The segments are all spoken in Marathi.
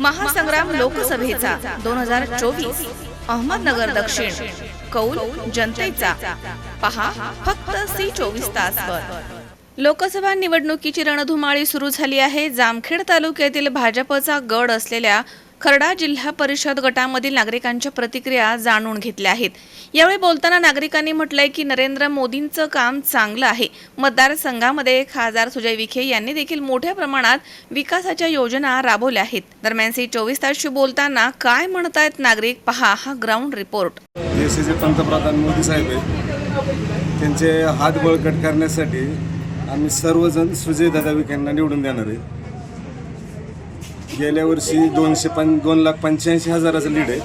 महासंग्राम लोकसभेचा दोन हजार चोवीस. अहमदनगर दक्षिण. कौल जनतेचा. पहा फक्त सी चोवीस तासवर लोकसभा निवडणुकीची रणधुमाळी सुरू झाली आहे. जामखेड तालुक्यातील भाजपचा गड असलेल्या खर्डा जिल्हा परिषद गटामधील नागरिकांच्या प्रतिक्रिया जाणून घेतल्या आहेत. यावेळी बोलताना नागरिकांनी म्हटलंय की नरेंद्र मोदींचं काम चांगलं आहे. मतदारसंघामध्ये खासदार सुजय विखे यांनी देखील मोठ्या प्रमाणात विकासाच्या योजना राबवल्या आहेत. दरम्यान सी चोवीस तासशी बोलताना काय म्हणतायत नागरिक? पहा हा ग्राउंड रिपोर्ट. देशाचे पंतप्रधान मोदी साहेब आहेत. त्यांचे हात बळकट करण्यासाठी आम्ही सर्वजण सुजय दादा विखेंना निवडून देणार आहे. गेल्या वर्षी दोनशे पं दोन लाख पंच्याऐंशी हजाराचं लीड आहे.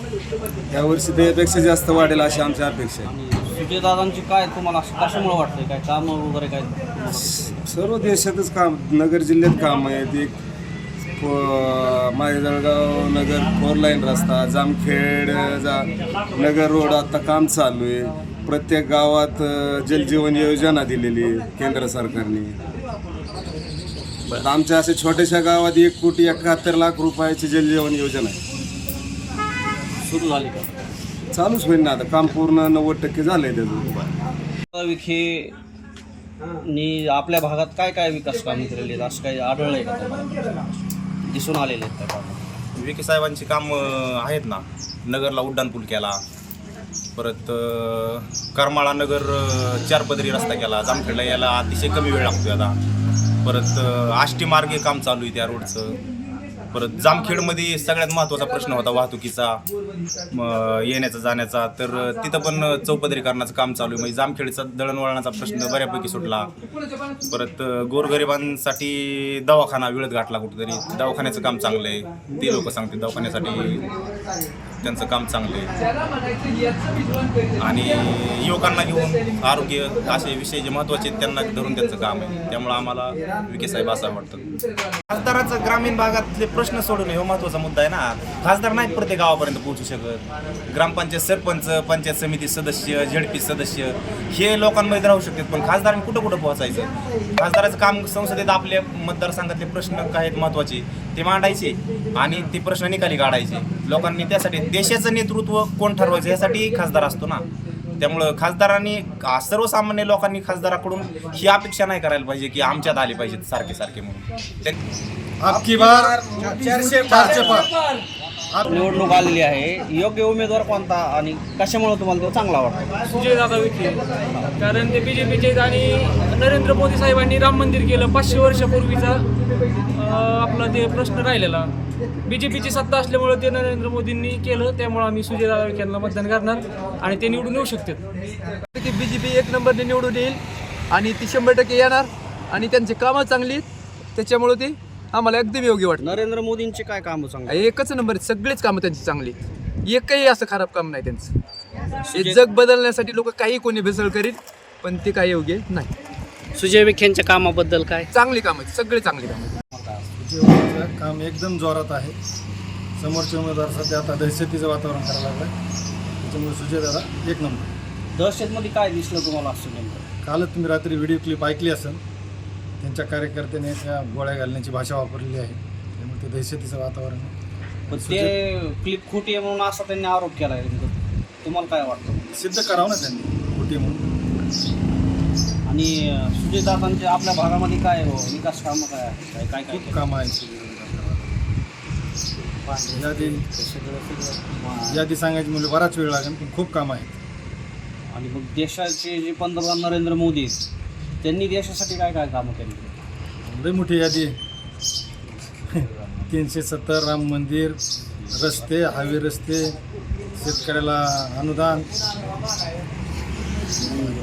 यावर्षी त्यापेक्षा जास्त वाढेल अशी आमची अपेक्षा आहे. सुजयदादांची काय तुम्हाला असं कशामुळे वाटतंय? काय काम वगैरे काय? सर्व देशातच काम नगर जिल्ह्यात काम आहेत. एक प- माझे जळगाव नगर फोर लाईन रस्ता जामखेड जा नगर रोड आता काम चालू आहे. प्रत्येक गावात जलजीवन योजना दिलेली आहे केंद्र सरकारने. आमच्या अशा छोट्याशा गावात एक कोटी एकाहत्तर लाख रुपयाची जलजीवन योजना आहे. सुरू झाली का? चालूच होईल ना आता. काम पूर्ण नव्वद टक्के झालंय त्याचं. विखे नी आपल्या भागात काय काय विकास कामे केलेली आहेत? असं काही आढळलंय का तुम्हाला? दिसून आलेले आहेत त्या कामं विखे साहेबांची काम आहेत ना. नगरला उड्डाण पूल केला. परत अ, करमाळा नगर अ, चार पदरी रस्ता केला. जामखेडला यायला अतिशय कमी वेळ लागतो आता. परत आष्टी मार्गे काम चालू आहे त्या रोडचं. परत जामखेडमध्ये सगळ्यात महत्त्वाचा प्रश्न होता वाहतुकीचा येण्याचा जाण्याचा. तर तिथं पण चौपदरीकरणाचं काम चालू आहे. म्हणजे जामखेडचा दळणवळणाचा प्रश्न बऱ्यापैकी सुटला. परत गोरगरिबांसाठी दवाखाना वेळेत गाठला कुठेतरी. दवाखान्याचं काम चांगलं आहे. ते लोक सांगते दवाखान्यासाठी त्यांचं काम चांगलं आहे. आणि युवकांना घेऊन आरोग्य असे विषय जे महत्त्वाचे आहेत त्यांना धरून त्यांचं काम आहे. त्यामुळं आम्हाला विके साहेब असं वाटतं. खासदाराचं ग्रामीण भागातले प्रश्न सोडवणे हा महत्त्वाचा मुद्दा आहे ना. खासदार नाहीत प्रत्येक गावापर्यंत पोहोचू शकत. ग्रामपंचायत सरपंच पंचायत समिती सदस्य झेडपी सदस्य हे लोकांमध्ये राहू शकतात पण खासदारांनी कुठं कुठं पोहोचायचं? खासदाराचं काम संसदेत आपल्या मतदारसंघातले प्रश्न काय आहेत महत्त्वाचे ते मांडायचे आणि ते प्रश्न निकाली काढायचे. लोकांनी त्यासाठी देशाचं नेतृत्व कोण ठरवायचं यासाठी खासदार असतो ना. त्यामुळं खासदारांनी आ, सर्वसामान्य लोकांनी खासदाराकडून ही अपेक्षा नाही करायला पाहिजे की आमच्यात आले पाहिजेत सारखे सारखे म्हणून. ते- आपकी बार चारशे पार. निवडणूक आलेली आहे. योग्य उमेदवार कोणता आणि कशामुळे तुम्हाला तो चांगला वाटतो सुजय दादा विखे. कारण ते बी जे पीचे आणि नरेंद्र मोदी साहेबांनी राम मंदिर केलं पाचशे वर्षापूर्वीचा आपला ते प्रश्न राहिलेला. बी जे पीची सत्ता असल्यामुळं ते नरेंद्र मोदींनी केलं त्यामुळं आम्ही सुजय दादा विखेंना मतदान करणार आणि ते निवडून येऊ शकतात. की बी जे पी एक नंबरने निवडून येईल आणि ती शंभर टक्के येणार आणि त्यांची कामं चांगली आहेत. त्याच्यामुळं ते आम्हाला एकदम योग्य वाटतं. नरेंद्र मोदींची काय कामं चांगली एकच नंबर सगळेच कामं त्यांची चांगली. एकही असं खराब काम नाही त्यांचं. हे जग बदलण्यासाठी लोक काही कोणी भेसळ करीत पण ते काही योग्य नाही. सुजय विखेंच्या कामाबद्दल काय? चांगली कामं आहेत, सगळे चांगली कामं आहेत. काम एकदम जोरात आहे. समोरचे उमेदवार सध्या आता दहशतीचं वातावरण करायला लागलं त्याच्यामुळे सुजय दादा एक नंबर. दहशतमध्ये काय दिसलं तुम्हाला असं नेमकं? कालच तुम्ही रात्री व्हिडिओ क्लिप ऐकली असेल. त्यांच्या कार्यकर्त्याने त्या गोळ्या घालण्याची भाषा वापरलेली आहे. त्यामुळे ते दहशतीचं वातावरण. पण ते क्लिप खोटी आहे म्हणून असा त्यांनी आरोप केला आहे तुम्हाला काय वाटतं? सिद्ध करावं ना त्यांनी खोटी म्हणून. आणि अं, सुजय दादांचे आपल्या भागामध्ये काय हो, विकास कामं काय आहेत? काय काय काय खूप कामं आहेत यादी यादी सांगायची म्हणजे बराच वेळ लागेल पण खूप कामं आहेत. आणि मग देशाचे जे पंतप्रधान नरेंद्र मोदी आहेत त्यांनी देशासाठी काय काय कामं केली? लई मोठी यादी. आहे. तीनशे सत्तर राम मंदिर रस्ते हायवे रस्ते शेतकऱ्याला अनुदान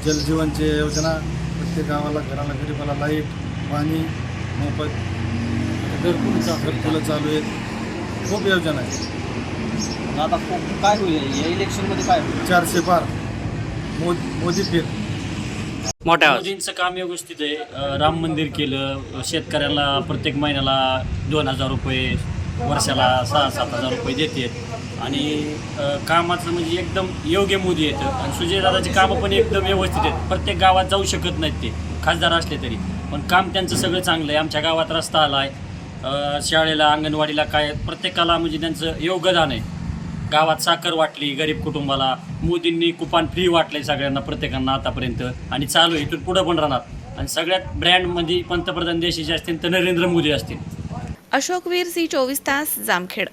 जलजीवनची योजना प्रत्येक गावाला घराला गरीबाला लाइट पाणी मोफत. घरकुलं चालू आहेत. खूप योजना आहेत. मग आता को- काय होईल? या इलेक्शनमध्ये काय होईल? चारशे पार. मोदी मोदी फिर. मोठ्या मोदींचं काम व्यवस्थित आहे. राम मंदिर केलं शेतकऱ्याला प्रत्येक महिन्याला दोन हजार रुपये वर्षाला सहा सात हजार रुपये देतात. आणि कामाचं म्हणजे एकदम योग्य मोदी येतं आणि सुजयदादाची कामं पण एकदम व्यवस्थित आहेत. प्रत्येक गावात जाऊ शकत नाहीत ते खासदार असले तरी. पण काम त्यांचं सगळं चांगलं आहे. आमच्या गावात रस्ता आला आहे शाळेला अंगणवाडीला काय प्रत्येकाला म्हणजे त्यांचं योगदान आहे. गावात साखर वाटली गरीब कुटुंबाला. मोदींनी कुपान फ्री वाटले सगळ्यांना प्रत्येकांना आतापर्यंत. आणि चालू आहे इथून पुढं पण राहणार. आणि सगळ्यात ब्रँडमध्ये पंतप्रधान देशाचे असतील तर नरेंद्र मोदी असतील. अशोक वीर सी चोवीस तास जामखेड.